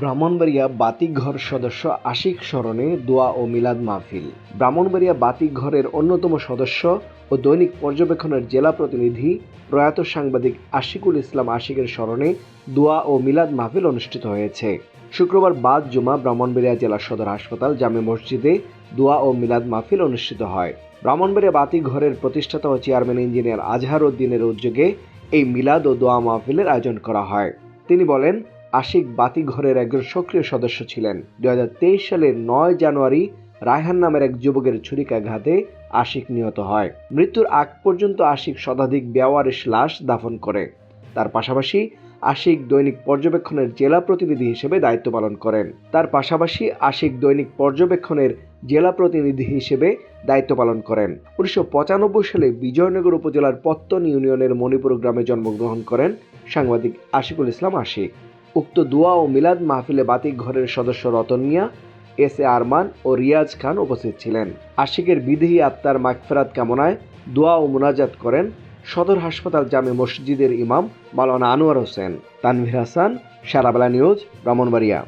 ব্রাহ্মণবাড়িয়া বাতিঘর সদস্য আশিক স্মরণে দোয়া ও মিলাদ মাহফিল। ব্রাহ্মণবাড়িয়া বাতিঘরের অন্যতম সদস্য ও দৈনিক পর্যবেক্ষণের জেলা প্রতিনিধি প্রয়াত সাংবাদিক আশিকুল ইসলাম আশিকের স্মরণে দোয়া ও মিলাদ মাহফিল অনুষ্ঠিত হয়েছে। শুক্রবার বাদ জুমা ব্রাহ্মণবাড়িয়া জেলা সদর হাসপাতাল জামে মসজিদে দোয়া ও মিলাদ মাহফিল অনুষ্ঠিত হয়। ব্রাহ্মণবাড়িয়া বাতিঘরের প্রতিষ্ঠাতা ও চেয়ারম্যান ইঞ্জিনিয়ার আজহার উদ্দিনের উদ্যোগে এই মিলাদ ও দোয়া মাহফিলের আয়োজন করা হয়। তিনি বলেন আশিক বাতিঘরের একজন সক্রিয় সদস্য ছিলেন। দুই হাজার তেইশ সালের নয় জানুয়ারি রায়হান নামের এক যুবকের ছুরিকাঘাতে আশিক নিহত হয়। মৃত্যুর আগ পর্যন্ত আশিক শতাধিক বেওয়ারিশ লাশ দাফন করে। তার পাশাপাশি আশিক দৈনিক পর্যবেক্ষণের জেলা প্রতিনিধি হিসেবে দায়িত্ব পালন করেন। তার পাশাপাশি আশিক দৈনিক পর্যবেক্ষণের জেলা প্রতিনিধি হিসেবে দায়িত্ব পালন করেন। উনিশশো পঁচানব্বই সালে বিজয়নগর উপজেলার পত্তন ইউনিয়নের মণিপুর গ্রামে জন্মগ্রহণ করেন সাংবাদিক আশিকুল ইসলাম আশিক। উক্ত দোয়া ও মিলাদ মাহফিলে বাতিক ঘরের সদস্য রতন মিয়া, এস এ আরমান ও রিয়াজ খান উপস্থিত ছিলেন। আশিকের বিদেহী আত্মার মাগফেরাত কামনায় দোয়া ও মোনাজাত করেন সদর হাসপাতাল জামে মসজিদের ইমাম মালানা আনোয়ার হোসেন। তানভীর হাসান, সারাবেলা নিউজ, ব্রাহ্মণবাড়িয়া।